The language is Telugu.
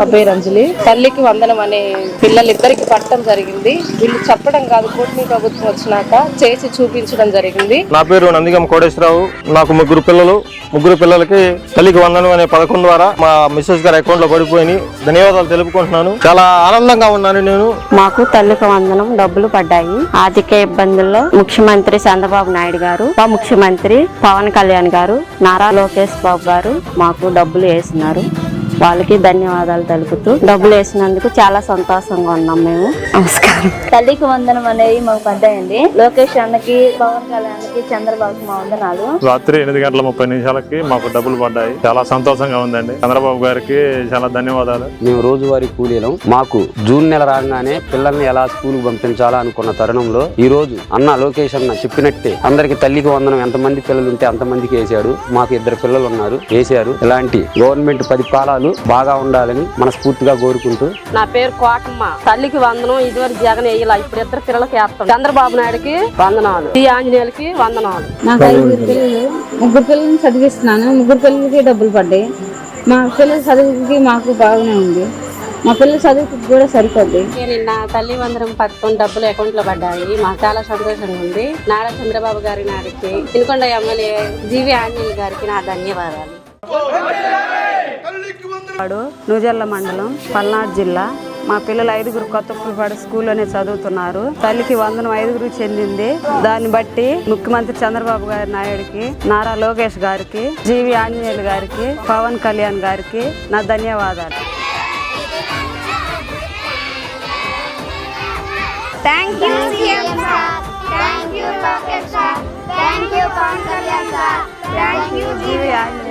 నా పేరు అంజలి తల్లికి వందనం అనే పిల్లలిద్దరికి పట్టడం జరిగింది. వీళ్ళు చెప్పడం కాదు కూటమి ప్రభుత్వం వచ్చినాక చేసి చూపించడం జరిగింది. నా పేరు నందిగం కోటేశ్వరరావు. నాకు ముగ్గురు పిల్లలు. ముగ్గురు పిల్లలకి తల్లికి వందనం అనే పథకం ద్వారా మా మిస్సెస్ గారి అకౌంట్లో పడిపోయి ధన్యవాదాలు తెలుపుకుంటున్నాను. చాలా ఆనందంగా ఉన్నాను నేను. మాకు తల్లికి వందనం డబ్బులు పడ్డాయి. ఆర్థిక ఇబ్బందుల్లో ముఖ్యమంత్రి చంద్రబాబు నాయుడు గారు ఉప ముఖ్యమంత్రి పవన్ కళ్యాణ్ గారు నారా లోకేష్ బాబు గారు మాకు డబ్బులు వేసినారు. వాళ్ళకి ధన్యవాదాలు తెలుపుతూ డబ్బులు వేసినందుకు చాలా సంతోషంగా ఉన్నాం మేము. నమస్కారం. తల్లికి వందనం అనేవి మాకు పడ్డాయండి. లోకేష్ అన్నకి పవన్ కళ్యాణ్కి చంద్రబాబుకి మా వందనాలు. రాత్రి ఎనిమిది గంటల ముప్పై నిమిషాలకి మాకు డబ్బులు పడ్డాయి. చాలా సంతోషంగా ఉందండి. చంద్రబాబు గారికి చాలా ధన్యవాదాలు. మేము రోజువారీ కూలీలం మాకు జూన్ నెల రాగానే పిల్లల్ని ఎలా స్కూల్ పంపించాలా అనుకున్న తరుణంలో ఈ రోజు అన్న లోకేష్ అన్న చెప్పినట్టే అందరికి తల్లికి వందనం. ఎంతమంది పిల్లలు ఉంటే అంతమందికి వేసాడు మాకు ఇద్దరు పిల్లలు ఉన్నారు. వేసారు ఇలాంటి గవర్నమెంట్ పది కాలాలు బాగా ఉండాలని మనస్ఫూర్తిగా కోరుకుంటూ. నా పేరు కోటమ్మ. తల్లికి వందనం ఇదివరకు జగన్ వేయాల ఇప్పుడు ఇద్దరు పిల్లలకి వేస్తాం. చంద్రబాబు నాయుడుకి వందనాలు. శ్రీ ఆంజనేయులకి వందనాలు. నాకు ఐదుగురు పిల్లలు ముగ్గురు పిల్లల్ని చదివిస్తున్నాను. ముగ్గురు పిల్లలకి డబ్బులు పడ్డాయి. మా పిల్లల చదువుకి మాకు బాగానే ఉంది. మా పిల్లల చదువుకి కూడా సరిపోద్ది. నిన్న తల్లి వందనం పథకం డబ్బులు అకౌంట్లో పడ్డాయి. మాకు చాలా సంతోషంగా ఉంది. నారా చంద్రబాబు గారి నాడికి తినుకొండ ఎమ్మెల్యే జీవి ఆంజనేయులు గారికి నా ధన్యవాదాలు. నూజర్ల మండలం పల్నాడు జిల్లా. మా పిల్లలు ఐదుగురు కొత్తపల్లిపాడు స్కూల్లోనే చదువుతున్నారు. తల్లికి వందనం ఐదుగురు చెందింది. దాన్ని బట్టి ముఖ్యమంత్రి చంద్రబాబు గారి నాయుడికి నారా లోకేష్ గారికి జీవి ఆంజనేయులు గారికి పవన్ కళ్యాణ్ గారికి నా ధన్యవాదాలు. జీవి ఆంజనేయులు